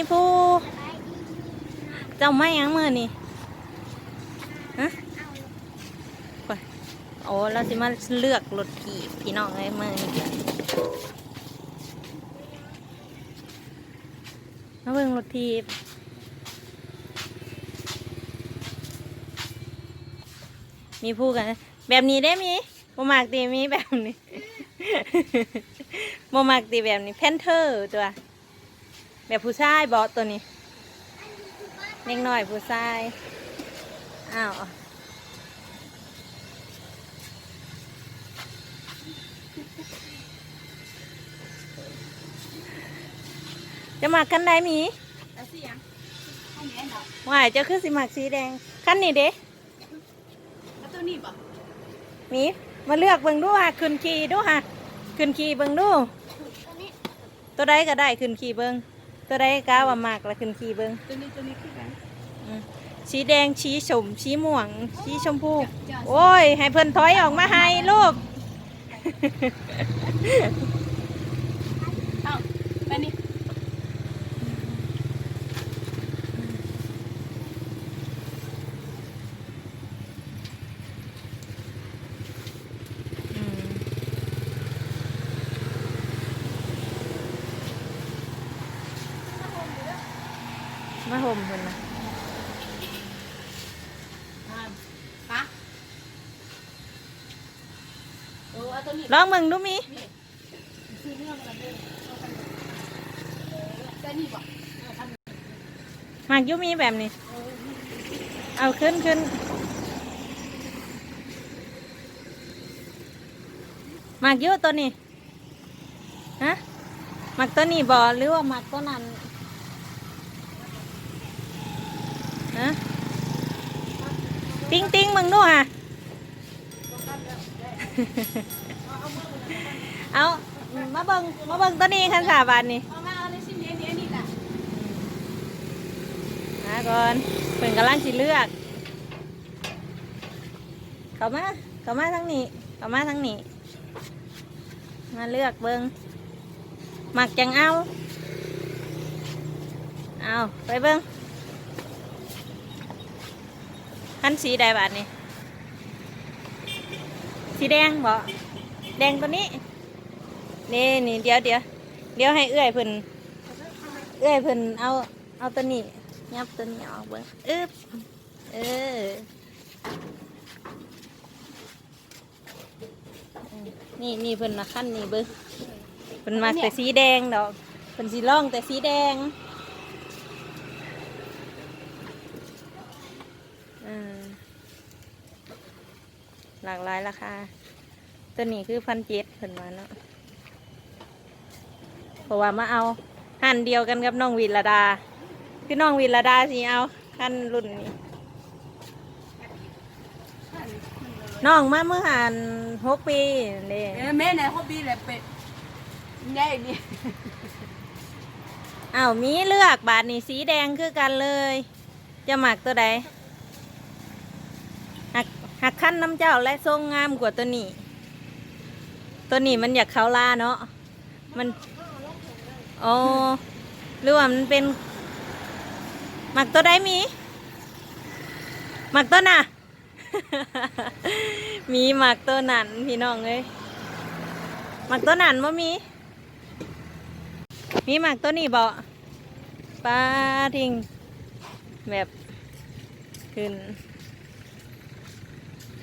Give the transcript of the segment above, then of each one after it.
มีผู้ เจ้าไม่ยังมือนี่ฮะโอ้เราสิมาเลือกรถขี่พี่น้องเลยมือนี่มาเบิ่งรถทีบมีผู้กัน แบบนี้ได้มีบ่มากตีมีแบบนี้บ่มากตีแบบนี้แพนเทอร์ตัว แบบผู้ชายบอสตัวนี้เล็กน้อยผู้ชายอ้าวจะมาคันใดหมีแล้วสิยังห้องนี้เนาะว่ายเจะคือสิมักสีแดงคันนี้เด้แล้วตัวนี้ป่ะหมีมาเลือกเบิ่งดูฮะขึ้นขี่ดูฮะขึ้นขี่เบิ่งดูตัวนี้ตัวใดก็ได้ขึ้นขี่เบิ่ง ตัวใดกาว่ามากแล้วขึ้นขี่เบิ่งตัวนี้ตัวนี้คือกันอืมสีแดงสีชมสีม่วงสีชมพู โอ้ย ให้เพิ่นถอยออกมาให้ลูก เอ้าไปนี่ อืม มาห่มเพิ่นนะอ่าปะโอ้เอาตัวนี้ลองมึงดูมีนี่ซื้อเนื้อมาเลยเอาไปเลยเออตัวนี้ป่ะเออทำหมากอยุมีแบบนี้ เออนี่เอาขึ้นขึ้นหมากอยุตัวนี้ ฮะหมากตัวนี้บอหรือว่าหมากตัวนั้น ฮะติ้งติ้งมึงดูฮะเอามาเบิงมาเบิงตัวนี้คันสาบานนี่เอามาเอาในชิ้นนี้นี้นี่แหละมาก่อนเพิ่นกำลังสิเลือก เข้ามาเข้ามาทั้งนี้เข้ามาทั้งนี้ มาเลือกเบิงหมักจังเอา เอาไปเบิง คันสีใดบาทนี่สีแดงบ่แดงตัวนี้ นี่นี่เดี๋ยวเดี๋ยวเดี๋ยวให้เอื้อยเพิ่นเอื้อยเพิ่นเอาเอาตัวนี้ยับตัวนี้ออกเบิ่งอึบเออนี่นี่เพิ่นมาขั้นนี่เบิ่งเพิ่นมาแต่สีแดงดอกเพิ่นสีร่องแต่สีแดง หลากหลายราคาตัวนี้คือพันเจ็ดเพิ่นมาเนาะเพราะว่ามาเอาหั่นเดียวกันกับน้องวิรดา คือน้องวิรดาสิเอาขั้นรุ่นนี้น้องมาเมื่อหันหกปีเลยเออแม่ไหนเขาบีเลยเป็ดใหญ่นี่อ้าวมีเลือกบาทนี่สีแดงคือกันเลย จะหมักตัวใด หักขั้นน้ำเจ้าและทรงงามกว่าตัวนี้ ตัวนี้มันอยากเขาลาเนาะมันโอ้หรือว่ามันเป็น หมักตัวใดมี หมักตัวน่ะ มีหมักตัวนั่นพี่น้องเอ้ยหมักตัวนั่นว่ามี มีหมักตัวนี้บ่ปลาทิ้งแบบขึ้น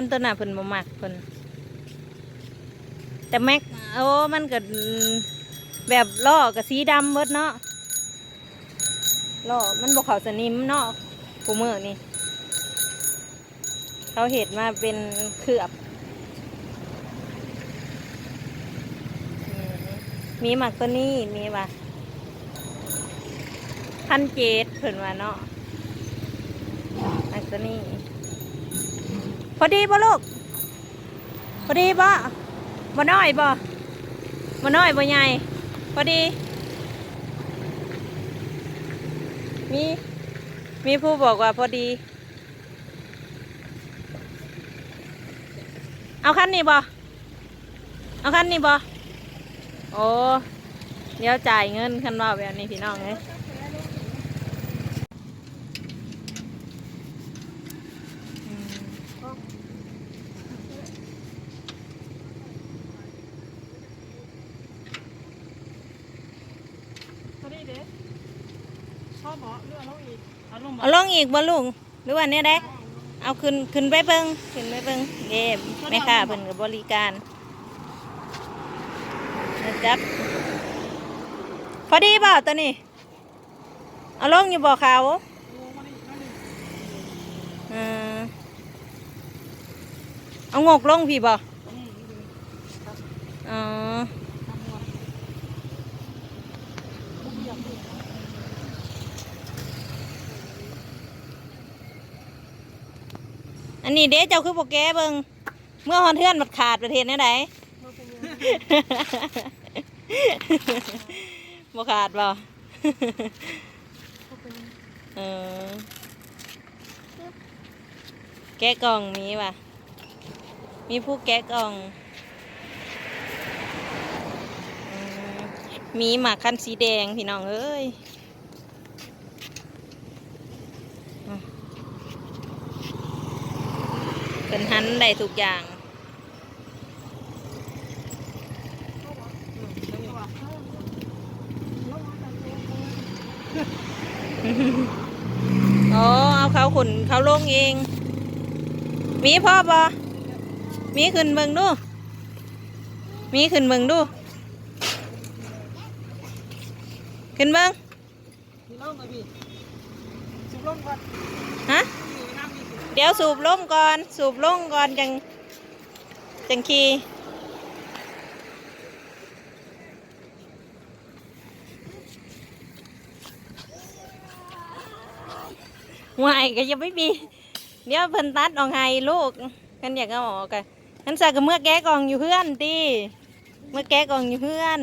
ขั้นตัวหน้าเพิ่นบ่มักเพิ่นแต่แม็กโอ้มันก็แบบล้อกับสีดำเบิดเนาะล้อมันบอกเขาสนิมเนาะกูมือนี่เขาเห็ดมาเป็นเคลือบ มีหมักตัวนี้มีว่ะพันเจดเพิ่นว่าเนาะหมักตัวนี้ พอดีบ่ลูก พอดีบ่บ่น้อยบ่บ่น้อยบ่ใหญ่ พอดี มี มีผู้บอกว่าพอดี เอาคันนี้บ่เอาคันนี้บ่โอ้เดี๋ยวจ่ายเงินคันว่าแบบนี้พี่น้องเลย พ่อหมอเรื่องน้องอีกเอาลงมา เอีกบ่ลุงหรือว่าเนี่ยได้ เอาขึ้นขึ้นไปเบิ่งขึ้นไปเบิ่งเด้แม่ค้าเพิ่นก็บบริการนะจับพอดีบ่ตัวนี้ เอาลงอยู่บ่ขาวดูมาดิมาดิอืมเอางกลงพี่บ่อืมดูอ๋อ ทำงานลูกอยากดู อันนี้เด้เจ้าคือบ่แกเบิงเมื่อฮอนเทือนมันขาดประเทศนี้ไดมาเป็นยังบ่ขาดบ่เออแกะกล่องมีว่ะ มีผู้แกะกล่องมมีหมากคันสีแดงพี่น้องเอ้ยอะ เป็นหันได้ทุกอย่างอ๋อเอาเขาขุนเขาลงเอง มีพ่อปะมีขึ้นเบิ่งดู มีขึ้นเบิ่งดู ขึ้นเบิ่งพี่น้องมาพี่สุกลงก่อนฮะอยู่น้ำนี่สิ เดี๋ยวสูบลงก่อน สูบลงก่อนจังจังขี่วายก็ยังไม่มี เดี๋ยวเพิ่นตัดออกให้ลูกกันอยากเอาออกกันกันใส่กับเมื่อแก้กองอยู่เพื่อนตีเมื่อแก้กองอยู่เพื่อน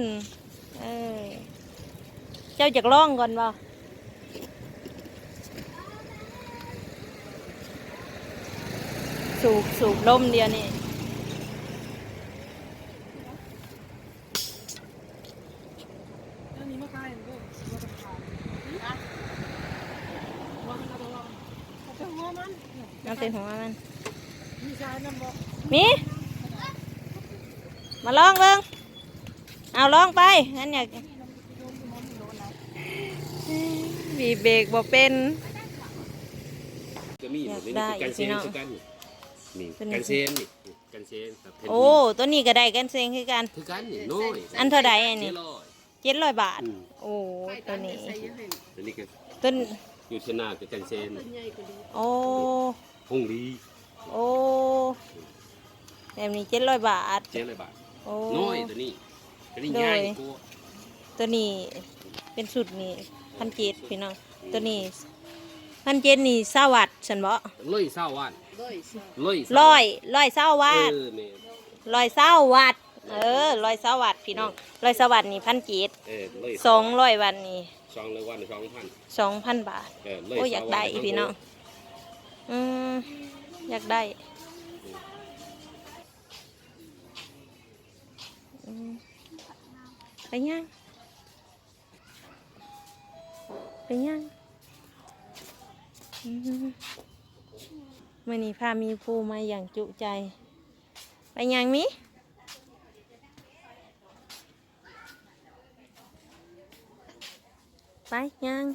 เออ เจ้าจากล่องก่อนบ่ สูบสูบลมเดียวนี่แล้วนี่มาขายเด้อมาขายนะว่ามันเอาตัวรอดเอาตัวหัวมันเอาเต็มหัวมัน มีชายนำบอกมีมาลองเบิ่งเอาลองไป งั้นอยากบีบเบรกบ่เป็นก็มีหมดเลยอยากได้นี่คือการเซ นพี่น้องคือกันนี่ตัวนี้การเซนนี่การเซนครับเพนโอ้ตัวนี้ก็ได้กันเซ็งคือกัน คือกันนี่น้อยอันเท่าใดอันนี้ เจ็ดร้อย เจ็ดร้อยบาท อืม โอ้ตัวนี้ตัวนี้ก็ต้นอยู่ชนะกับการเซนโอ้พงดีโอ้แบบนี้เจ็ดร้อยบาท เจ็ดร้อยบาทโอ้ น้อยตัวนี้ตัวนี้โดยใหญ่กว่าตัวนี้เป็นสุดนี่พันเจ็ดพี่น้องตัวนี้พันเจ็ดนี่สวัสดฉันบอกร้อยเศร้าวัน ร้อยร้อยร้อยเศร้าวัดเออแม่ร้อยเศร้าวัด เออร้อยเศร้าวัดพี่น้องร้อยเศร้าวัดนี่พันเจ็ดเออร้อยสองร้อยวันนี่สองร้อยวันสองพันสองพันบาทเออร้อยโอ้ยอยากได้อีพี่น้องอืมอยากได้อืมไปยังไปยังอืม มื่อนี้พามีผู้มาอย่างจุใจ ไปยังมิไปยัง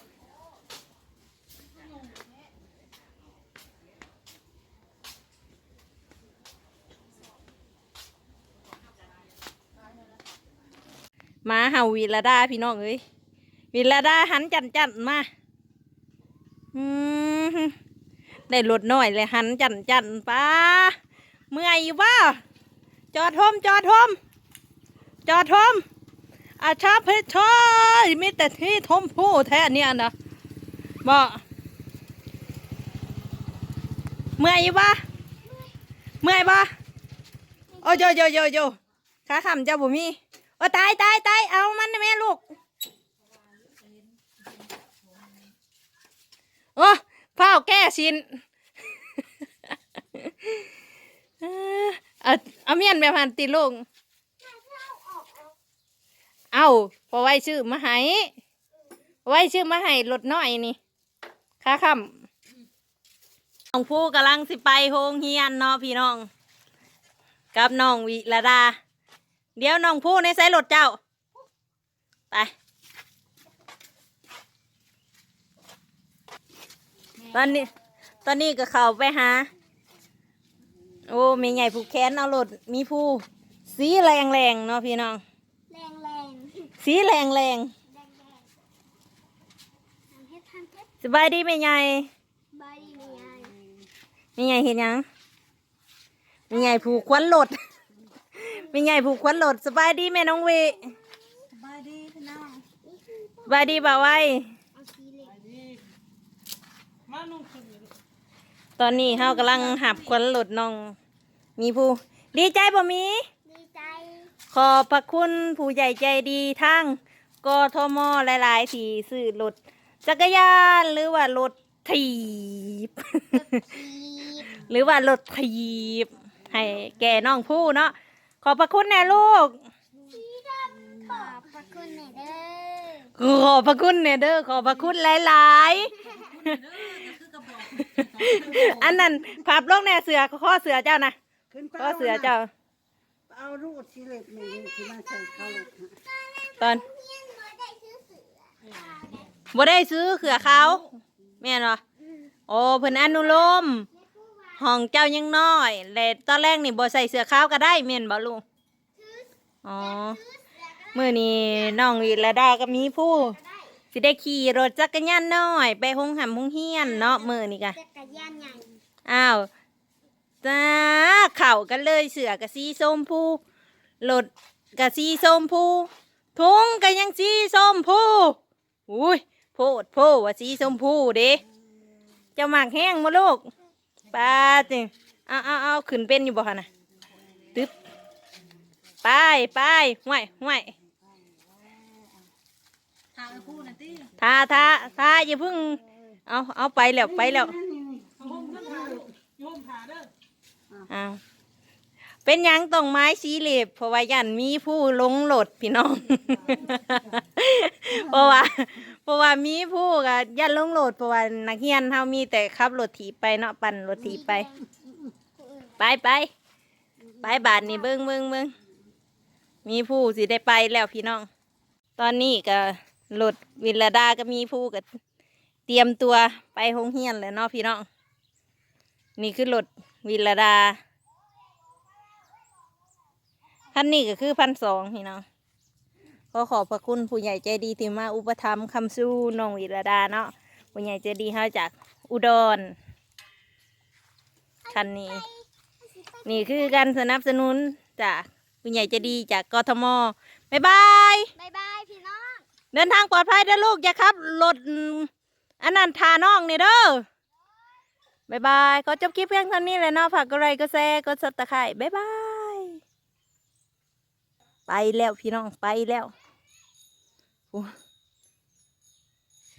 มาเห่าวีละดาพี่น้องเอ้ยวีละดาหันจันจันมา อืม ได้รถน้อยเลยหันจันจันป้าเมื่อยอยู่าจอดทมจอดทมจอดทมอาชาเพชรชอยมีแต่ที่ทมผู้แท้เนี่ยนะบ่เมื่อยอยู่บ้าเมื่อยบ้าโอ้ยโยโยโยโยขาขำเจ้าบุมีโอ้ตายตายตายเอามันแม่ลูกโอ้ เฝ้าแก้สินเอเอาเอาเมียนแบบหันตีลง เอาพอไว้ชื่อมาให้ไว้ชื่อมาให้รถน้อยนี่ค่าคำน้องผู้กำลังสิไปโฮงเฮียนเนาะพี่น้อง กับน้องวิรดา เดี๋ยวน้องผู้ในใส่รถเจ้า ไป ตอนนี้ ตอนนี้ก็เข้าไปหา โอ้มีใหญ่ผูกแขนเอารถมีผู้สีแรงแรงๆเนาะพี่น้อง แรงแรงสีแรงแรงแรงแรงทำเพชรทำเพชรๆสบายดีไหมใหญ่ใบไม่ใหญ่มีใหญ่เห็นยังมีใหญ่ผูกควันรถมีใหญ่ผูกควันรถสบายดีแม่น้องเวสบายดีพี่น้องสบายดีบ่าวไว้ เอาสีเหล็ก มานุ่งขึ้นเลย ตอนนี้เฮากำลังหับควันรถน้อง มีผู้ ดีใจบ่มี ดีใจ ขอบพระคุณผู้ใหญ่ใจดีทั้งกทมหลายๆที่ซื้อรถจักรยานหรือว่ารถถีบสีหรือว่ารถถีบ ให้แก่น้องผู้เนาะขอบพระคุณแน่ลูกสีดำขอบพระคุณหน่อยเด้อขอบพระคุณเนี่ยเด้อขอบพระคุณหลายๆ อันนั้นพับลงแน่เสือข้อเสือเจ้านะขึ้นไปข้อเสือเจ้า เอารูดสีเหล็กหนึ่งที่มาใส่เข้าเลยค่ะตอนเพี้ยนบ่ได้ซื้อเสือบ่ได้ซื้อเขือเขาแม่นบ่โอ้เพิ่นอนุโลมห้องเจ้ายังน้อยและตอนแรกนี่บ่ใส่เสื้อขาวก็ได้แม่นบ่ลุงอ๋อมื้อนี้น้องวิรดาก็มีผู้ สิได้ขี่รถจักรยานน้อย ไปหงหำหงเฮียนเนาะมื้อนี้กะจักรยานใหญ่อ้าวจ้าเข่ากันเลยเสือกะสีส้มพูรถกะสีส้มพูทุงกะยังสีส้มพูอุ้ยโพดโพว่าสีส้มพูเด้เจ้าหมากแห้งมาลูกปลาจิเอาเอาเอาขึ้นเป็นอยู่บ่คะน่ะตึ๊บไปไปห่วยห่วย ทางคู่นั่นตีทาทาทาอย่าเพึ่ง เอาเอาไปแล้วไปแล้วห่มขึ้นขาโยมขาเด้ออ้าวเป็นหยังต้องไม้สีเหล็บเพราะว่ายันมีผู้ลงโหลดพี่น้อง เพราะว่า เพราะว่ามีผู้กับยันลงโหลดเพราะว่านักเรียนเฮามีแต่ขับรถถีบไปเนาะปั่นรถถีบไป ไปไปไปบาทนี่เบิ้งเบิ้งเบิ้งมีผู้สิได้ไปแล้วพี่น้อง ตอนนี้ก็ รถวิลดาก็มีผู้ก็เตรียมตัวไปโรงเรียนแล้วเนาะพี่น้องนี่คือรถวิลดาคันนี้ก็คือพันสองพี่น้องก็ขอบพระคุณผู้ใหญ่ใจดีที่มาอุปถัมภ์คำสู้น้องวิลดาเนาะผู้ใหญ่ใจดีเฮาจากอุดรคันนี้ นี่คือการสนับสนุนจากผู้ใหญ่ใจดีจากกทมบ๊ายบายบายบาย เดินทางปลอดภัยเด้อลูกอย่าขับรถอันนั้นทาน้องนี่เด้อบายบายขอจบคลิปเพียงเท่านี้เลยเนาะฝากกดไลค์กดแชร์กดซับสไครต์บายบายไปแล้วพี่น้องไปแล้วโอ้